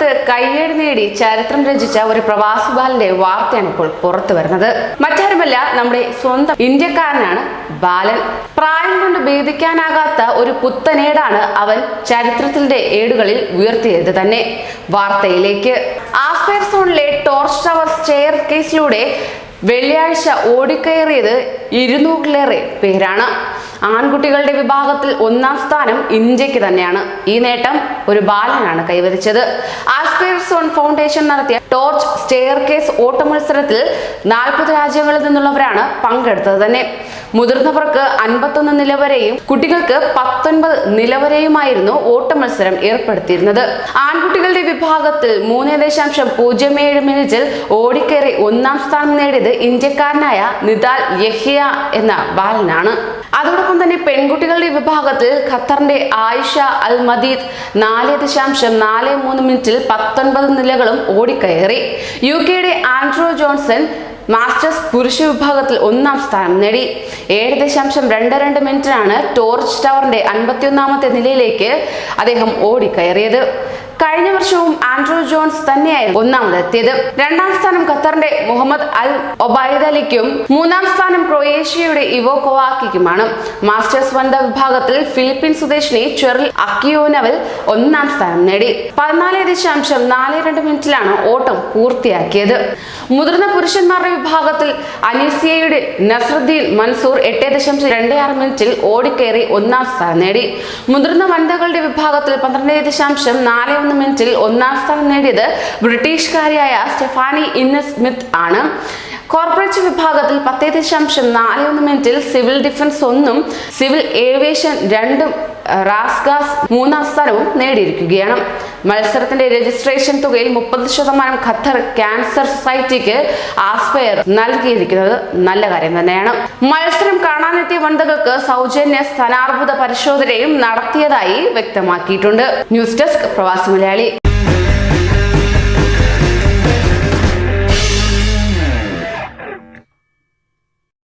ലോകത്ത് കയ്യേടി നേടി ചരിത്രം രചിച്ച ഒരു പ്രവാസി ബാലന്റെ വാർത്തയാണ് ഇപ്പോൾ പുറത്തു വരുന്നത്. മറ്റാരുമല്ല നമ്മുടെ സ്വന്തം ഇന്ത്യക്കാരനാണ് ബാലൻ. പ്രായം കൊണ്ട് ഭേദിക്കാനാകാത്ത ഒരു പുത്തനേടാണ് അവൻ ചരിത്രത്തിന്റെ ഏടുകളിൽ ഉയർത്തിയത് തന്നെ. വാർത്തയിലേക്ക്. ആസ്പയർ സോണിലെ ടോർച്ച് ടവർ ചെയർ കേസിലൂടെ വെള്ളിയാഴ്ച ഓടിക്കയറിയത് ഇരുന്നൂറിലേറെ പേരാണ്. ആൺകുട്ടികളുടെ വിഭാഗത്തിൽ ഒന്നാം സ്ഥാനം ഇന്ത്യയ്ക്ക് തന്നെയാണ്. ഈ നേട്ടം ഒരു ബാലനാണ് കൈവരിച്ചത്. ആസ്പയർ ഫൗണ്ടേഷൻ നടത്തിയ ടോർച്ച് സ്റ്റെയർ കേസ് ഓട്ട മത്സരത്തിൽ നാൽപ്പത് രാജ്യങ്ങളിൽ നിന്നുള്ളവരാണ് പങ്കെടുത്തത് തന്നെ. മുതിർന്നവർക്ക് അൻപത്തൊന്ന് നിലവരെയും കുട്ടികൾക്ക് പത്തൊൻപത് നിലവരെയുമായിരുന്നു ഓട്ട മത്സരം ഏർപ്പെടുത്തിയിരുന്നത്. ആൺകുട്ടികളുടെ വിഭാഗത്തിൽ മൂന്ന് ദശാംശം പൂജ്യം ഏഴ് മിനിറ്റിൽ ഓടിക്കേറി ഒന്നാം സ്ഥാനം നേടിയത് ഇന്ത്യക്കാരനായ നിതാൽ യഹിയ എന്ന ബാലനാണ്. അതോടൊപ്പം തന്നെ പെൺകുട്ടികളുടെ വിഭാഗത്തിൽ ഖത്തറിന്റെ ആയിഷ അൽ മദീദ് നാല് ദശാംശം നാല് മൂന്ന് മിനിറ്റിൽ പത്തൊൻപത് നിലകളും ഓടിക്കയറി. യു കെയുടെ ആൻഡ്രോ ജോൺസൺ മാസ്റ്റേഴ്സ് പുരുഷ വിഭാഗത്തിൽ ഒന്നാം സ്ഥാനം നേടി. ഏഴ് ദശാംശം രണ്ട് രണ്ട് മിനിറ്റിനാണ് ടോർച്ച് ടവറിന്റെ അൻപത്തിയൊന്നാമത്തെ നിലയിലേക്ക് അദ്ദേഹം ഓടിക്കയറിയത്. കഴിഞ്ഞ വർഷവും ആൻഡ്രൂ ജോൺസ് തന്നെയായിരുന്നു ഒന്നാമതെത്തിയത്. രണ്ടാം സ്ഥാനം ഖത്തറിന്റെ മുഹമ്മദ് അൽ ഒബൈദലിക്കും മൂന്നാം സ്ഥാനം ക്രൊയേഷ്യയുടെ ഇവോ കൊവാക്കിക്കുമാണ്. മാസ്റ്റേഴ്സ് വനിത വിഭാഗത്തിൽ ഫിലിപ്പീൻ സ്വദേശിനി ചെറിൽ അക്കിയോനവൽ ഒന്നാം സ്ഥാനം നേടി. പതിനാല് ദശാംശം നാല് രണ്ട് മിനിറ്റിലാണ് ഓട്ടം പൂർത്തിയാക്കിയത്. മുതിർന്ന പുരുഷന്മാരുടെ വിഭാഗത്തിൽ അനീസിയയുടെ നസറുദ്ദീൻ മൻസൂർ എട്ട് ദശാംശം രണ്ട് ആറ് മിനിറ്റിൽ ഓടിക്കേറി ഒന്നാം സ്ഥാനം നേടി. മുതിർന്ന വനിതകളുടെ വിഭാഗത്തിൽ പന്ത്രണ്ട് ദശാംശം നാല് ഒന്ന് മിനിറ്റിൽ ഒന്നാം സ്ഥാനം നേടിയത് ബ്രിട്ടീഷുകാരിയായ സ്റ്റെഫാനി ഇന്ന സ്മിത്ത് ആണ്. കോർപ്പറേറ്റ് വിഭാഗത്തിൽ പത്ത് ദശാംശം നാല് ഒന്ന് മിനിറ്റിൽ സിവിൽ ഡിഫൻസ് ഒന്നും സിവിൽ ഏവിയേഷൻ രണ്ടും റാസ്ഗാസ് മൂന്നാം സ്ഥാനവും നേടിയിരിക്കുകയാണ്. മത്സരത്തിന്റെ രജിസ്ട്രേഷൻ തുകയിൽ മുപ്പത് ശതമാനം ഖത്തർ ക്യാൻസർ സൊസൈറ്റിക്ക് ആസ്പയർ നൽകിയിരിക്കുന്നത് നല്ല കാര്യം തന്നെയാണ്. മത്സരം കാണാനെത്തിയ വനിതകൾക്ക് സൗജന്യ സ്ഥാനാർബുദ പരിശോധനയും നടത്തിയതായി വ്യക്തമാക്കിയിട്ടുണ്ട്. ന്യൂസ് ഡെസ്ക് പ്രവാസി മലയാളി.